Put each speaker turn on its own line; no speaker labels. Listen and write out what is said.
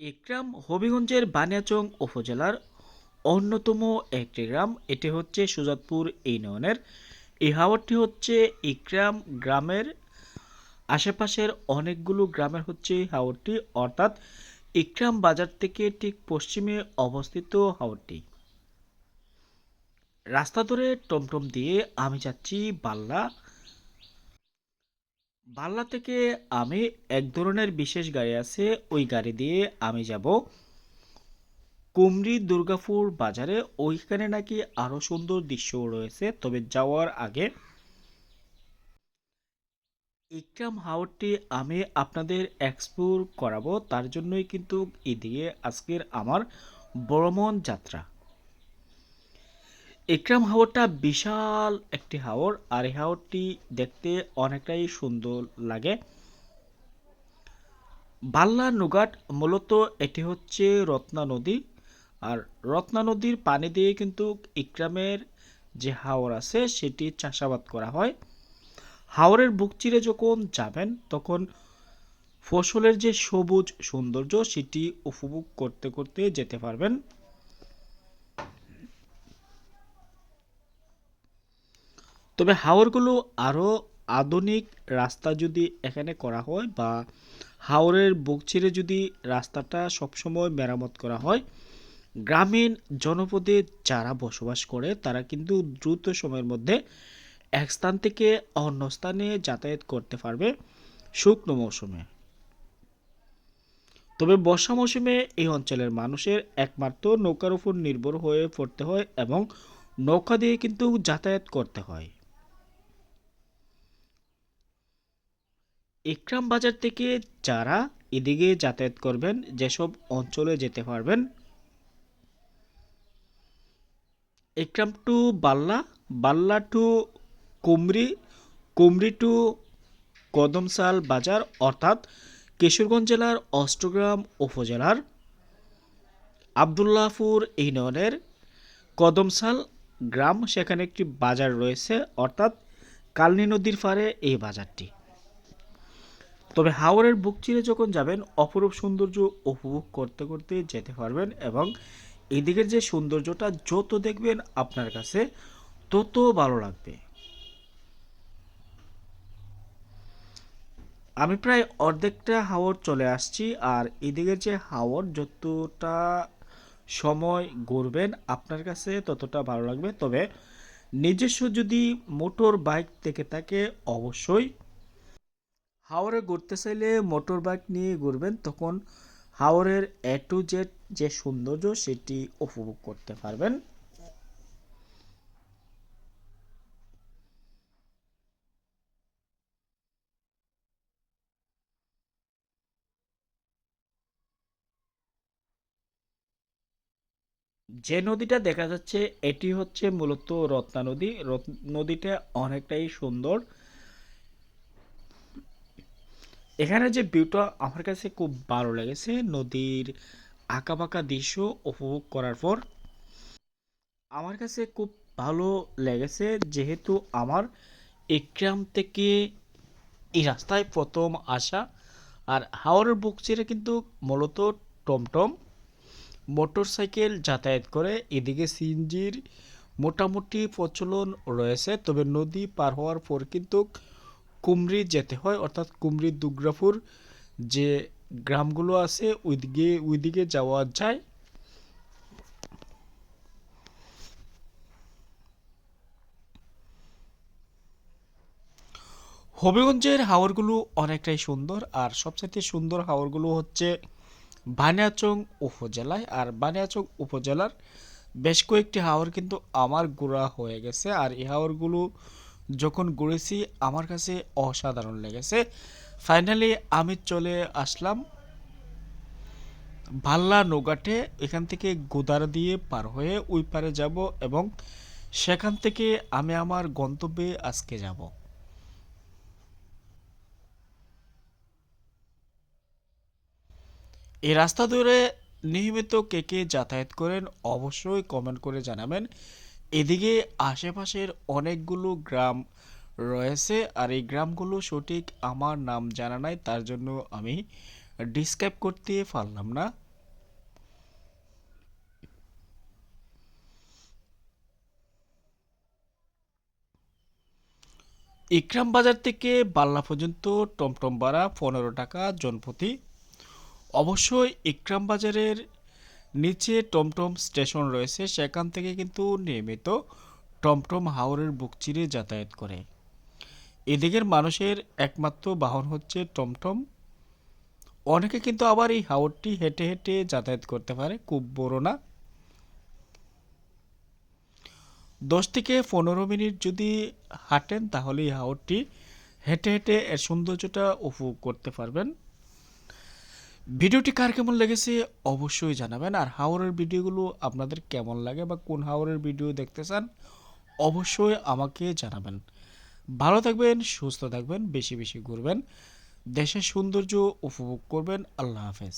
একরাম হবিগঞ্জের বানিয়াচং উপজেলার অন্যতম একটি গ্রাম। এটি হচ্ছে সুজাতপুর ইউনিয়নের। এই হাওরটি হচ্ছে ইকরাম গ্রামের। আশেপাশের অনেকগুলো গ্রামের হচ্ছে হাওরটি। অর্থাৎ ইকরাম বাজার থেকে ঠিক পশ্চিমে অবস্থিত হাওরটি। রাস্তা ধরে টমটম দিয়ে আমি যাচ্ছি বাল্লা। বাল্লা থেকে আমি এক ধরনের বিশেষ গাড়ি আছে, ওই গাড়ি দিয়ে আমি যাব কুমরি দুর্গাপুর বাজারে। ওইখানে নাকি আরও সুন্দর দৃশ্য রয়েছে, তবে যাওয়ার আগে ইকরাম হাওরটি আমি আপনাদের এক্সপ্লোর করাবো। তার জন্যই কিন্তু এদিকে আজকের আমার ভ্রমণ যাত্রা। ইকরাম হাওরটা বিশাল একটি হাওর, আর এই হাওরটি দেখতে অনেকটাই সুন্দর লাগে। বাল্লা নুগাট মূলত এটি হচ্ছে রত্না নদী, আর রত্না নদীর পানি দিয়ে কিন্তু ইকরামের যে হাওর আছে, সেটি চাষাবাদ করা হয়। হাওরের বুক চিরে যখন যাবেন, তখন ফসলের যে সবুজ সৌন্দর্য, সেটি উপভোগ করতে করতে যেতে পারবেন। তবে হাওরগুলো আরও আধুনিক রাস্তা যদি এখানে করা হয় বা হাওরের বুক চিরে যদি রাস্তাটা সবসময় মেরামত করা হয়, গ্রামীণ জনপদে যারা বসবাস করে, তারা কিন্তু দ্রুত সময়ের মধ্যে এক স্থান থেকে অন্য স্থানে যাতায়াত করতে পারবে শুকনো মৌসুমে। তবে বর্ষা মৌসুমে এই অঞ্চলের মানুষের একমাত্র নৌকার উপর নির্ভর হয়ে পড়তে হয় এবং নৌকা দিয়ে কিন্তু যাতায়াত করতে হয়। ইকরাম বাজার থেকে যারা এদিকে যাতায়াত করবেন, যেসব অঞ্চলে যেতে পারবেন, Ikram to Balla Balla to Kumri Kumri to Kadamsal Bazar, অর্থাৎ কিশোরগঞ্জ জেলার অষ্টগ্রাম উপজেলার আবদুল্লাহপুর ইউনিয়নের কদমসাল গ্রাম, সেখানে একটি বাজার রয়েছে, অর্থাৎ কালনী নদীর পাড়ে এই বাজারটি। তবে হাওরের বুক চিরে যখন যাবেন, অপরূপ সৌন্দর্য উপভোগ করতে করতে যেতে পারবেন এবং এদিকের যে সৌন্দর্যটা যত দেখবেন আপনার কাছে তত ভালো লাগবে। আমি প্রায় অর্ধেকটা হাওর চলে আসছি আর এদিকের যে হাওর যতটা সময় ঘুরবেন আপনার কাছে ততটা ভালো লাগবে। তবে নিজস্ব যদি মোটর বাইক থেকে থাকে, অবশ্যই হাওরে ঘুরতে চাইলে মোটর বাইক নিয়ে ঘুরবেন, তখন হাওরের এ টু জেড যে সৌন্দর্য সেটি উপভোগ করতে পারবেন। যে নদীটা দেখা যাচ্ছে, এটি হচ্ছে মূলত রত্না নদী। নদীটা অনেকটাই সুন্দর। এখানে যে ভিউটা আমার কাছে খুব ভালো লেগেছে নদীর আঁকাবাঁকা দৃশ্য উপভোগ করার পর আমার কাছে খুব ভালো লেগেছে যেহেতু আমার একরাম থেকে এই রাস্তায় প্রথম আসা আর হাওড়ের বুক চিরে কিন্তু মূলত টমটম মোটরসাইকেল যাতায়াত করে। এদিকে সিএনজির মোটামুটি প্রচলন রয়েছে, তবে নদী পার হওয়ার পর কিন্তু কুমরি যেতে হয়, অর্থাৎ কুমরি দুর্গাপুর যে গ্রামগুলো আছে, ওইদিকে ওইদিকে যাওয়া যায়। হবিগঞ্জের হাওরগুলো অনেকটাই সুন্দর, আর সবচেয়ে সুন্দর হাওরগুলো হচ্ছে বানিয়াচং উপজেলায়। আর বানিয়াচং উপজেলার বেশ কয়েকটি হাওর কিন্তু আমার ঘোরা হয়ে গেছে, আর এই হাওরগুলো যখন ঘুরেছি, আমার কাছে অসাধারণ লেগেছে। ফাইনালি আমি চলে আসলাম ভাল্লা নৌঘাটে, এখান থেকে গোদার দিয়ে পার হয়ে ওই পারে যাব এবং সেখান থেকে আমি আমার গন্তব্যে আজকে যাব। এই রাস্তা ধরে নিয়মিত কে কে যাতায়াত করেন, অবশ্যই কমেন্ট করে জানাবেন। এদিকে আশেপাশের অনেকগুলো গ্রাম রয়েছে আর এই গ্রামগুলো সঠিক আমার নাম জানা নাই, তার জন্য আমি ডিসক্রাইব করতে পারলাম না। ইকরাম বাজার থেকে বাল্লা পর্যন্ত টমটম ভাড়া পনেরো টাকা জনপ্রতি। অবশ্যই ইকরাম বাজারের নিচে টমটম স্টেশন রয়েছে, সেখান থেকে কিন্তু নিয়মিত টমটম হাওরের বুক চিরে যাতায়াত করে। এদিকের মানুষের একমাত্র বাহন হচ্ছে টমটম। অনেকে কিন্তু আবার এই হাওরটি হেঁটে হেঁটে যাতায়াত করতে পারে, খুব বড় না। দশ থেকে পনেরো মিনিট যদি হাঁটেন, তাহলে এই হাওরটি হেঁটে হেঁটে এর সৌন্দর্যটা উপভোগ করতে পারবেন। ভিডিওটি কার কেমন লেগেছে অবশ্যই জানাবেন, আর হাওরের ভিডিওগুলো আপনাদের কেমন লাগে বা কোন হাওরের ভিডিও দেখতে চান অবশ্যই আমাকে জানাবেন। ভালো থাকবেন, সুস্থ থাকবেন, বেশি বেশি ঘুরবেন। দেশের সৌন্দর্য উপভোগ করবেন। আল্লাহ হাফেজ।